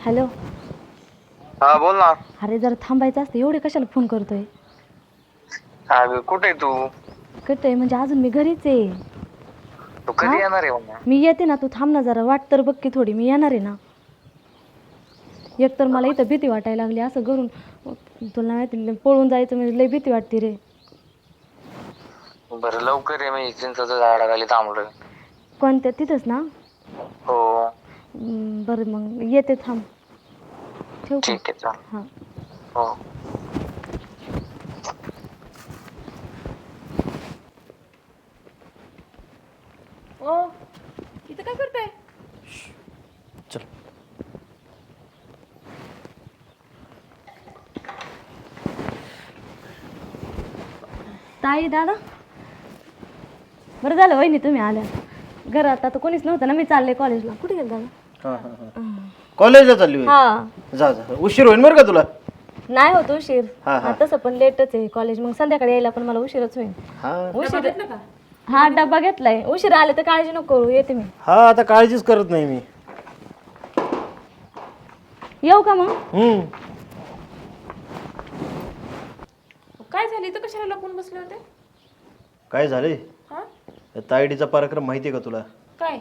Hello. हा बोल ना. अरे जरा थांबायचं असतं. एवढे कशाला फोन करतोय? अगं कुठे तू? करतोय म्हणजे अजून मी घरीच आहे. तू हा? कधी येणार आहे मग? मी येते ना. तू थांब ना जरा. वाट तर बघ की थोडी. मी येणार आहे ना. एकतर मला इथं भीती वाटायला लागली. असं करून तुला माहिती पळून जायचं म्हणजे लई भीती वाटते रे. बरं लवकर ये मी. चिंचाच्या झाडाखाली थांबलोय. कोणत्या? तिथंच ना? हो. बरं मग येते थांब. ठेवू का? ठीक आहे चाल हां. हो. ओ इथं काय करताय? चल. ताई दादा? बरं झालं वहिनी तुम्ही आल्या. घरात आता कोणीच नव्हतं ना मी चालले कॉलेजला कुठे गेलं दादा? कॉलेजला चालली होय? हा. जा जा. उशीर होईल बरं का तुला? नाही होत उशीर. हा, हा. हा, तसं पण लेटच आहे कॉलेज मग संध्याकाळी यायला पण मला उशीरच होईल हा. उशीर हा डब्बा घेतलाय. उशीर आले तर काळजी नको करू. येते मी. हा आता काळजीच करत नाही मी. येऊ का मग? हम्म. काय झालं? इथं कशाला लपून बसले होते? काय झाले हा? तायडीचा कार्यक्रम माहिती आहे का तुला? काय?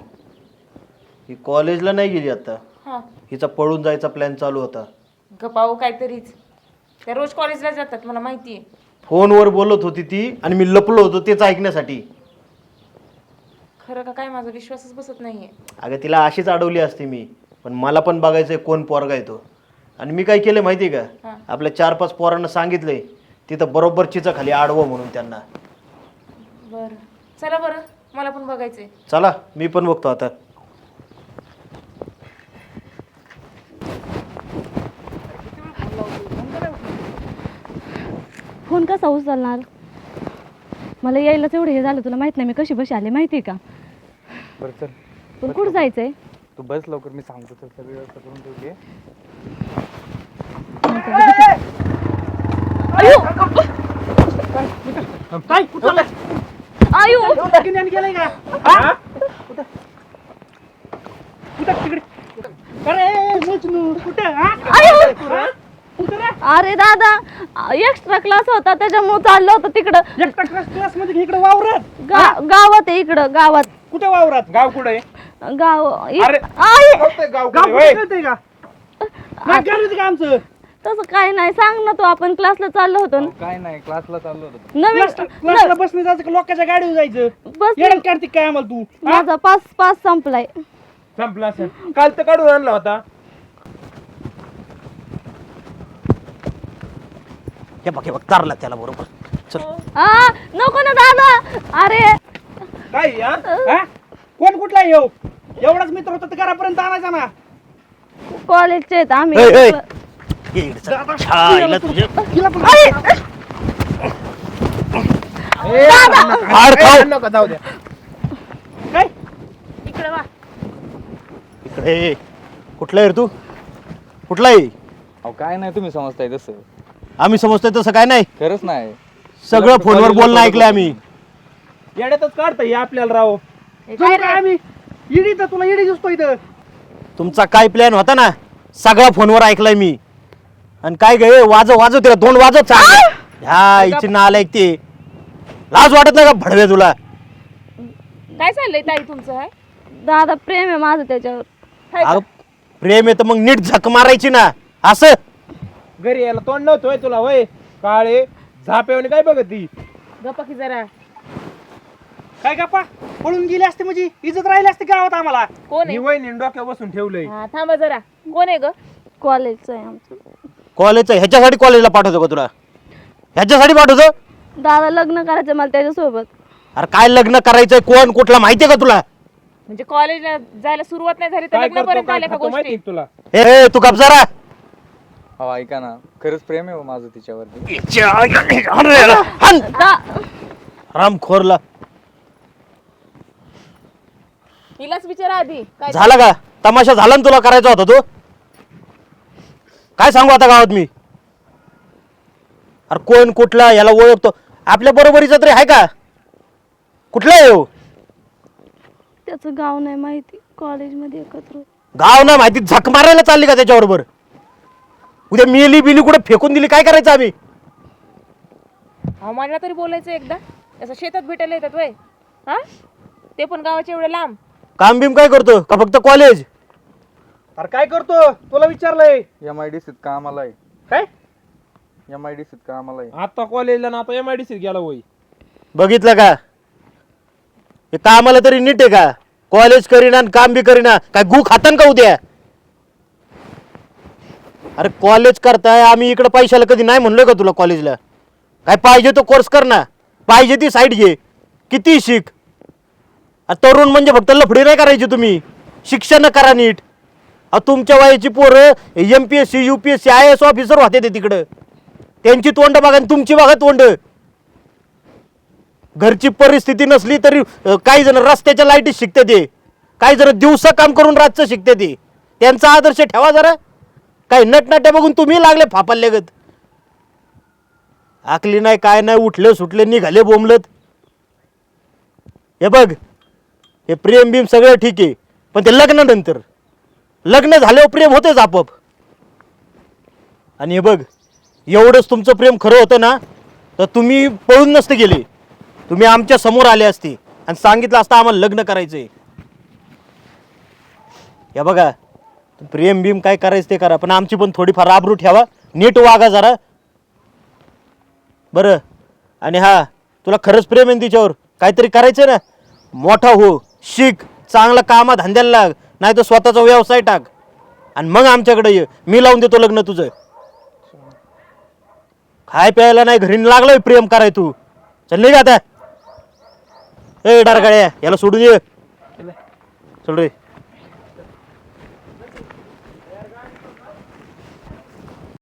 ही कॉलेजला नाही गेली आता. हा. हिचा पळून जायचा प्लॅन चालू होता. गपाऊ काहीतरीच. त्या रोज कॉलेजला जातात मला माहिती आहे. फोनवर बोलत होती ती आणि मी लपलो होतो तेच ऐकण्यासाठी. खरं का काय माझा विश्वासच बसत नाहीये. अगं तिला अशीच अडवली असती मी. पण मला पण बघायचंय कोण पोरगा येतो आणि मी काय केलं माहिती आहे हा. का आपल्या चार पाच पोरांना सांगितलंय तिथं बरोबर चिचा खाली आडवं म्हणून त्यांना. बरं. चला बरं मला पण बघायचंय. चला मी पण बघतो आता फोन कसा उचलणार मला यायलाच एवढं हे झालं तुला माहीत नाही मी कशी बशी आले माहिती आहे का? बरं चल. पण कुठं जायचंय? तू बस लवकर मी सांगतो तर सगळी व्यवस्था करून ठेवली आयु! अरे दादा एक्स्ट्रा क्लास होता त्याच्यामुळे चाललो होतं तिकडं. एकटा क्लासमध्ये इकडे वावरात? गा- गावात आहे इकडं गावात. कुठे वावरात? गाव कुठे आहे? गाव इ- अरे. आय! गाव कळतंय का? नाही करायचं का आमचं? तसं काय नाही सांग ना तू आपण क्लासला चाललो होतो. ना काय नाही क्लासला चाललो होतो. नवीन क्लासला बसने जायचं का लोकांच्या गाडीवर जायचं? बस कार्तिक काय आम्हाला तू? माझा पास पास संपलाय. संपला असेल. काल तर काढून आणला होता. हे बघ हे बघ तारला त्याला बरोबर. चल. आ नको ना दादा. अरे. काय हा? हा? कोण कुठला येऊ एवढाच मित्र होता तर घरापर्यंत आणायचा ना. कॉलेजचे आहेत आम्ही. ए, ए. ये इकडे चल. छायला तुझे हाड खाऊ. नका जाऊ द्या. काय? इकडे वा. इकडे ये. कुठला आहे रे तू? कुठला आहे? अहो काय नाही तुम्ही समजताय तसं. आम्ही समजतोय तसं काय नाही. खरंच नाही. सगळं फोनवर बोलणं ऐकलंय आम्ही. येड्यातच काढता ये आपल्याला राव. जाऊ का आम्ही? इडी तर तुला इडी दिसतो इथं. तुमचा काय प्लॅन होता ना? सगळा फोनवर ऐकलाय मी. आणि काय गे वाजव वाजव तिला दोन वाजव चांगलं ह्या इची नाल ऐकते लाज वाटत नाही का भडवे तुला? काय चाललंय ताई तुमचं दादा प्रेम आहे माझं त्याच्यावर. हाय का? अगं, प्रेम आहे तर मग नीट झक मारायची ना. असं. घरी यायला तोंड नव्हतं होय तुला होय? काळे झापेवणी काय बघत ती? गप्पा की जरा. काय गप्पा? पळून गेली असते म्हणजे? इज्जत राहिली असते गावात आम्हाला. कोण आहे? वहिनी डोक्यावर बसून ठेवलंय. हा थांबा जरा. कोण आहे ग? कॉलेजचं आहे आमचं. कॉलेजचं ह्याच्यासाठी कॉलेजला पाठवतो का तुला. ह्याच्यासाठी पाठवतो? दादा लग्न करायचं मला त्याच्यासोबत. अरे काय लग्न करायचंय? कोण कुठला माहितीये का तुला? म्हणजे कॉलेजला जायला सुरुवात नाही झाली तर काय करतो लग्नापर्यंत काय आल्या का खातो माहिती गोष्टी आहे का तुला? ए ए, तू कब्जारा अहो ऐका ना. खरंच प्रेम आहे हो माझं तिच्यावरती. राम खोरला. हिलाच विचारा आधी. काय झाला का? तमाशा झाला ना तुला करायचा होता तो? काय सांगू आता गावात मी? अरे कोण कुठला याला ओळखतो? आपल्या बरोबरीचा तरी आहे का? कुठला आहे हो? त्याचं गाव नाही माहिती. कॉलेजमध्ये एकत्र गाव ना माहिती. झक मारायला चालली का त्याच्याबरोबर? उद्या मेली बिली कुठे फेकून दिली? काय करायचं आम्ही? अहो मला तरी बोलायचं एकदा. असं शेतात भेटायला येतात वय. हा? ते पण गावाच्या एवढे लांब. काम बिम काय करतो? का फक्त कॉलेज अरे काय करतो? तुला विचारलंय. एम आय डी सीत कामाला आहे काय? एम आय डी सीत कामाला आहे आता कॉलेजला ना आता एम आय डी सीत गेला होई बघितलं का? हे कामाला तरी नीट आहे का? कॉलेज करीना आणि काम बी करीना. काय गु खातान का उद्या? अरे कॉलेज करताय आम्ही इकडे पैशाला कधी नाही म्हणलोय का तुला कॉलेजला काय पाहिजे तो कोर्स कर ना. पाहिजे ती साईड घे. किती शिक. अरे तरुण म्हणजे फक्त लफडी नाही करायची तुम्ही. शिक्षण करा नीट. अहो तुमच्या वयाची पोरं M P S C U P S C I S officer होते ते तिकडं. त्यांची तोंड बघा आणि तुमची बघा तोंड. घरची परिस्थिती नसली तरी अ, काही जण रस्त्याच्या लाईटीत शिकते ते. काही जण दिवसा काम करून रातचं शिकते ते. त्यांचा आदर्श ठेवा जरा. काही नटनाट्या बघून तुम्ही लागले फापल्लेगत आकली नाही काय नाही उठले सुटले निघाले बोंबलत. हे बघ हे प्रेम बिम सगळं ठीक आहे पण ते लग्नानंतर लग्न झाल्यावर प्रेम होतेच आपोआप. आणि हे बघ एवढंच तुमचं प्रेम खरं होतं ना तर तुम्ही पळून नसते गेले. तुम्ही आमच्यासमोर आले असते आणि सांगितलं असतं आम्हाला लग्न करायचंय. या बघा प्रेम बिम काय करायचं ते करा. पण आमची पण थोडीफार आबरू ठेवा. नीट वागा जरा. बरं. आणि हा तुला खरंच प्रेम आहे ना तिच्यावर? काहीतरी करायचं ना? मोठा हो शिक चांगला कामा धंद्याला लाग नाही तर स्वतःचा व्यवसाय टाक. आणि मग आमच्याकडे ये. मी लावून देतो लग्न तुझं. खाय प्यायला नाही घरी लागलोय प्रेम कराय तू. चल नाही का आता. ए डारगाड्या याला सोडून ये. सोड रे.